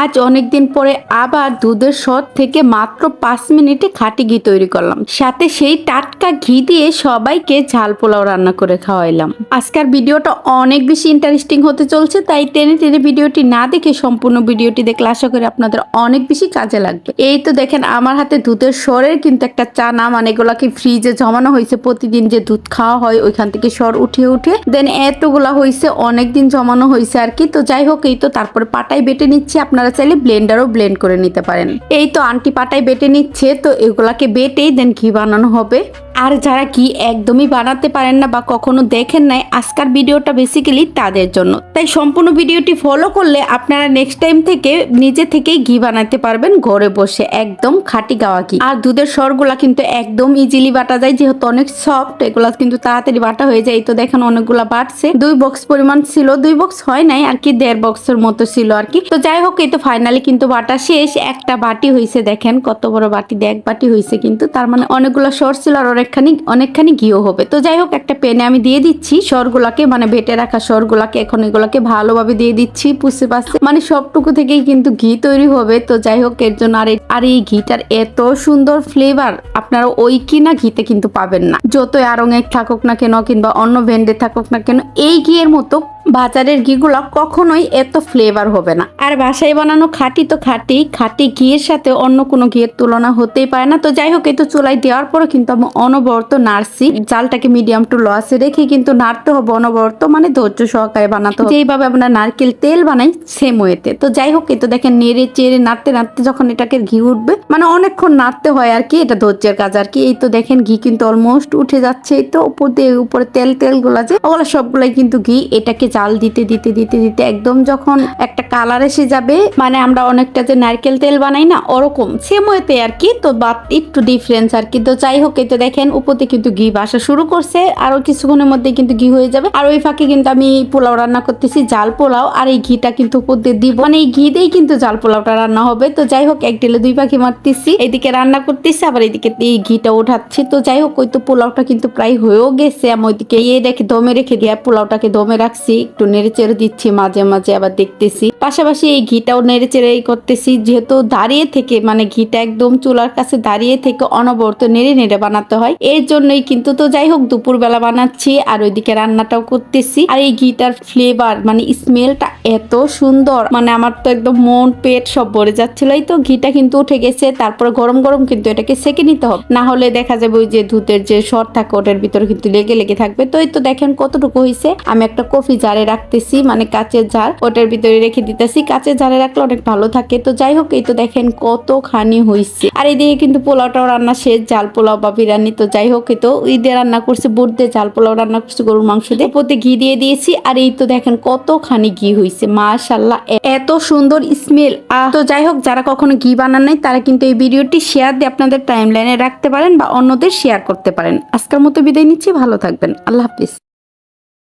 আজ অনেকদিন পরে আবার দুধের সর থেকে মাত্র পাঁচ মিনিটে খাঁটি ঘি তৈরি করলাম। সাথে সেই টাটকা ঘি দিয়ে সবাইকে ঝাল পোলাও রান্না করে খাওয়াইলাম। আজকের ভিডিওটা অনেক বেশি ইন্টারেস্টিং হতে চলছে, তাই টেনে টেনে ভিডিওটি না দেখে সম্পূর্ণ ভিডিওটি দেখলে আশা করি আপনাদের অনেক বেশি কাজে লাগবে। এই তো দেখেন, আমার হাতে দুধের সরের কিন্তু একটা চানা মানে এগুলাকে ফ্রিজে জমানো হয়েছে। প্রতিদিন যে দুধ খাওয়া হয়, ওইখান থেকে সর উঠে উঠে দেন এতগুলা হয়েছে, অনেকদিন জমানো হয়েছে আর কি। তো যাই হোক, এই তো তারপরে পাটাই বেটে নিচ্ছে। আপনারা চাইলে ব্লেন্ডারও ব্লেন্ড করে নিতে পারেন। এই তো আন্টি পাটাই বেটে নিচ্ছে, তো এগুলাকে বেটেই দেন ঘি বানানো হবে। আর যারা কি একদমই বানাতে পারেন না বা কখনো দেখেন নাই, আজকার ভিডিওটা বেসিক্যালি তাদের জন্য। তাই সম্পূর্ণ ভিডিওটি ফলো করলে আপনারা নেক্সট টাইম থেকে নিজে থেকেই ঘি বানাতে পারবেন ঘরে বসে, একদম খাঁটি গাওয়া ঘি। আর দুধের সরগুলা কিন্তু একদম ইজিলি বাটা যায়, যেহেতু অনেক সফট এগুলা কিন্তু তাড়াতাড়ি বাটা হয়ে যায়। এই তো দেখেন অনেকগুলা বাটছে দুই বক্স পরিমাণ ছিল, দুই বক্স হয় নাই, আর কি দেড় বক্সের মতো ছিল আর কি। তো যাই হোক এই তো ফাইনালি কিন্তু বাটা শেষ। একটা বাটি হয়েছে দেখেন, কত বড় বাটি এক বাটি হয়েছে কিন্তু, তার মানে অনেকগুলো সর ছিল আর অনেকখানি অনেকখানি ঘিও হবে। তো যাই হোক, একটা পেনে আমি দিয়ে দিচ্ছি সরগুলাকে মানে বেটে রাখা সরগুলাকে, এখন এগুলাকে ভালোভাবে দিয়ে দিচ্ছি পুষে পাচ্ছে মানে সবটুকু থেকেই কিন্তু ঘি তৈরি হবে। তো যাই হোক, এর জন্য আর আর এই ঘিটার এত সুন্দর ফ্লেভার আপনারা ওই কিনা ঘিতে কিন্তু পাবেন না। যতই আরঙে থাকুক না কেন, কিংবা অন্য ভেন্ডে থাকুক না কেন, এই ঘিয়ের মতো বাজারের ঘিগুলো কখনোই এত ফ্লেভার হবে না। আর বাসায় বানানো খাঁটি তো খাঁটি খাঁটি ঘিয়ের সাথে অন্য কোনো ঘিয়ের তুলনা হতেই পারে না। তো যাই হোক, এই তো চুলাই দেওয়ার পরে কিন্তু আমি অনবরত নাড়ছি। জালটাকে মিডিয়াম টু লসে রেখে কিন্তু নাড়তে হবে অনবরত মানে ধৈর্য সহকারে বানাতে হবে। যেইভাবে আমরা নারকেল তেল বানাই সেম ওয়েতে তো। যাই হোক, এই তো দেখেন নেড়ে চেড়ে নাড়তে নাড়তে যখন এটাকে ঘি উঠবে মানে অনেকক্ষণ নাড়তে হয় আর কি, এটা ধৈর্যের কাজ আর কি। এই তো দেখেন ঘি কিন্তু অলমোস্ট উঠে যাচ্ছে, এই তো উপর দিয়ে, উপরে তেল তেলগুলা যে, ওগুলো সবগুলাই কিন্তু ঘি এটাকে জাল দিতে দিতে দিতে দিতে একদম যখন একটা কালার এসে যাবে মানে আমরা অনেকটা যে নারকেল তেল বানাই না, ওরকম সেম ওয়েতে আর কি, তো বাট একটু ডিফারেন্স আর কি। তো যাই হোক, এই তো দেখেন উপরে কিন্তু ঘি বাসা শুরু করছে আরও কিছুক্ষণের মধ্যে কিন্তু ঘি হয়ে যাবে। আর ওই ফাঁকে কিন্তু আমি পোলাও রান্না করতেছি জাল পোলাও, আর এই ঘিটা কিন্তু উপর দিয়ে দিব। মানে এই ঘি দিয়েই কিন্তু জাল পোলাওটা রান্না হবে। তো যাই হোক, এক ঢেলে দুই পাখি মারতেছি এদিকে রান্না করতেছি, আবার এদিকে এই ঘিটা উঠাচ্ছি তো যাই হোক, ওই তো পোলাওটা কিন্তু প্রায় হয়েও গেছে। আমি ওইদিকে ইয়ে রেখে দমে রেখে দিয়ে পোলাওটাকে দমে রাখছি। একটু নেড়ে চেড়ে দিচ্ছি, মাঝে মাঝে আবার দেখতেছি। পাশাপাশি এই ঘিটাও নেড়ে চেড়ে করতেছি, যেহেতু দাঁড়িয়ে থেকে মানে ঘিটা একদম চুলার কাছে দাঁড়িয়ে থেকে অনবরত নেড়ে নেড়ে বানাতে হয়। এর জন্যই কিন্তু তো যাই হোক দুপুর বেলা বানাচ্ছি আর ওইদিকে রান্নাটাও করতেছি। আর এই ঘিটার ফ্লেভার মানে স্মেলটা এত সুন্দর মানে আমার তো একদম মন, পেট সব ভরে যাচ্ছিল। এই তো ঘিটা কিন্তু উঠে গেছে, তারপরে গরম গরম কিন্তু এটাকে সেকে নিতে হবে। না হলে দেখা যাবে ওই যে দুধের যে সর থাকে, ওটার ভিতরে কিন্তু লেগে লেগে থাকবে। তো এই তো দেখেন কতটুকু হয়েছে আমি একটা কফি জারে রাখতেছি মানে কাঁচের জার ওটার ভিতরে রেখে দিতেছি। কাঁচের জারে রাখলে অনেক ভালো থাকে। তো যাই হোক, এই তো দেখেন কতখানি হয়েছে আর এইদিকে কিন্তু পোলাওটাও রান্না শেষ জাল পোলাও বা বিরিয়ানি তো যাই হোক, এই তো ঈদে রান্না করছে বুট দিয়ে জাল পোলাও, রান্না করছে গরুর মাংস দিয়ে। দিয়ে ঘি দিয়ে দিয়েছি, আর এই তো দেখেন কতখানি ঘি হয়েছে মাশাল্লাহ এত সুন্দর স্মেল। তো যাই হোক, যারা কখনো ঘি বানান নাই, তারা কিন্তু এই ভিডিওটি শেয়ার দিয়ে আপনাদের টাইম লাইনে রাখতে পারেন বা অন্যদের শেয়ার করতে পারেন। আজকের মতো বিদায় নিচ্ছি, ভালো থাকবেন, আল্লাহ হাফিজ।